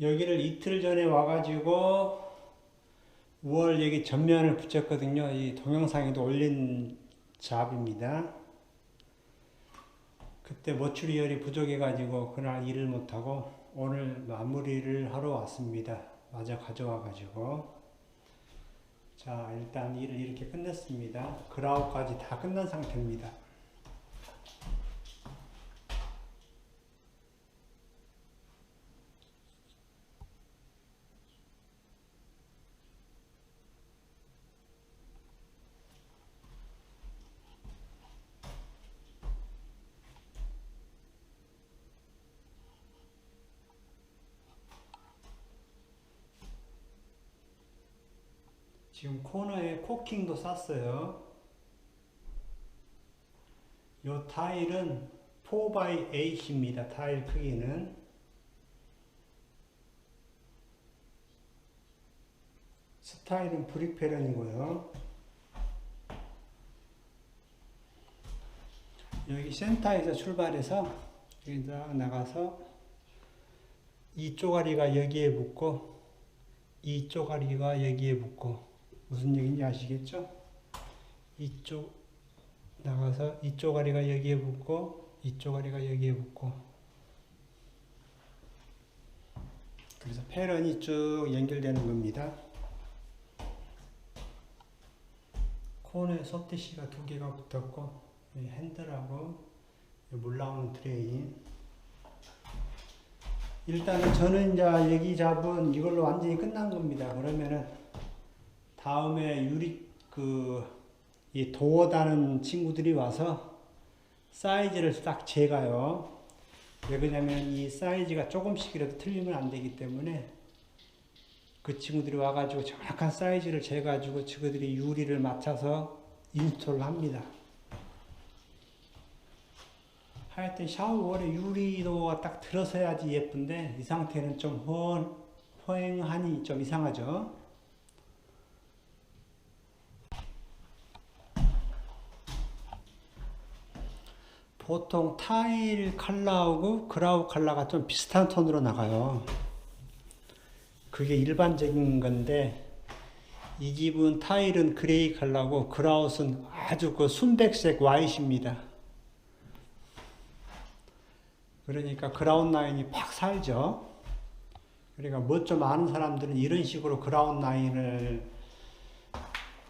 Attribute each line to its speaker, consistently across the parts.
Speaker 1: 여기를 이틀 전에 와가지고 5월 여기 전면을 붙였거든요. 이 동영상에도 올린 잡입니다. 그때 머추리열이 부족해가지고 그날 일을 못하고 오늘 마무리를 하러 왔습니다. 마저 가져와가지고 자 일단 일을 이렇게 끝냈습니다. 그라우까지 다 끝난 상태입니다. 지금 코너에 코킹도 쌌어요. 요 타일은 4x8입니다. 타일 크기는. 스타일은 브릭 패런이고요. 여기 센터에서 출발해서 여기 딱 나가서 이 쪼가리가 여기에 붙고 이 쪼가리가 여기에 붙고 무슨 얘기인지 아시겠죠? 이쪽 나가서 이 쪼가리가 여기에 붙고 이 쪼가리가 여기에 붙고 그래서 패런이 쭉 연결되는 겁니다. 코너에 소티시가 두 개가 붙었고 이 핸들하고 물 나오는 트레이 일단은 저는 이제 여기 잡은 이걸로 완전히 끝난 겁니다. 그러면은 다음에 유리 그이 도어 다는 친구들이 와서 사이즈를 딱 재가요. 왜 그러냐면 이 사이즈가 조금씩이라도 틀리면 안 되기 때문에 그 친구들이 와가지고 정확한 사이즈를 재가지고 친구들이 유리를 맞춰서 인스톨을 합니다. 하여튼 샤워월에 유리도가 딱 들어서야지 예쁜데 이 상태는 좀 허, 허행하니 좀 이상하죠. 보통 타일 컬러하고 그라우 컬러가 좀 비슷한 톤으로 나가요. 그게 일반적인 건데 이 집은 타일은 그레이 컬러고 그라웃은 아주 그 순백색 와이트입니다. 그러니까 그라운 라인이 팍 살죠. 그러니까 뭐 좀 아는 사람들은 이런 식으로 그라운 라인을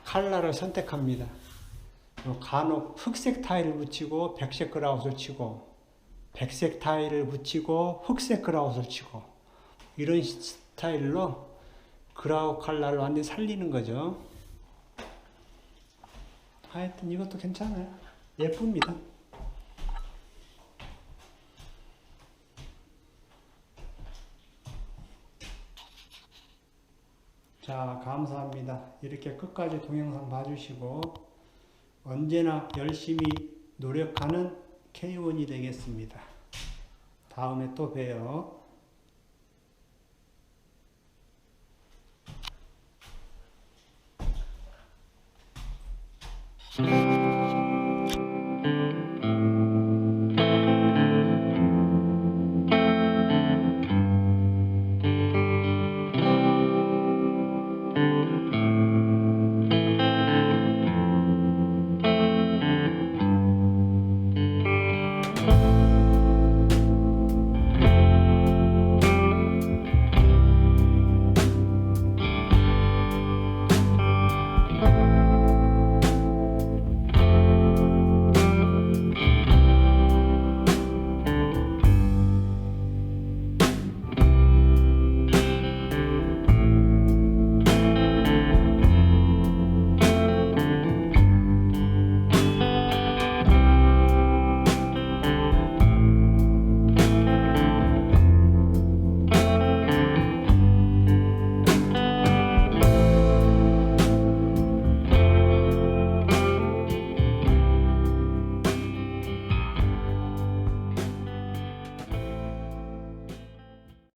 Speaker 1: 컬러를 선택합니다. 간혹 흑색 타일을 붙이고 백색 그라웃을 치고 백색 타일을 붙이고 흑색 그라웃을 치고 이런 스타일로 그라우 컬러를 완전히 살리는 거죠. 하여튼 이것도 괜찮아요. 예쁩니다. 자, 감사합니다. 이렇게 끝까지 동영상 봐주시고 언제나 열심히 노력하는 K1이 되겠습니다. 다음에 또 봬요.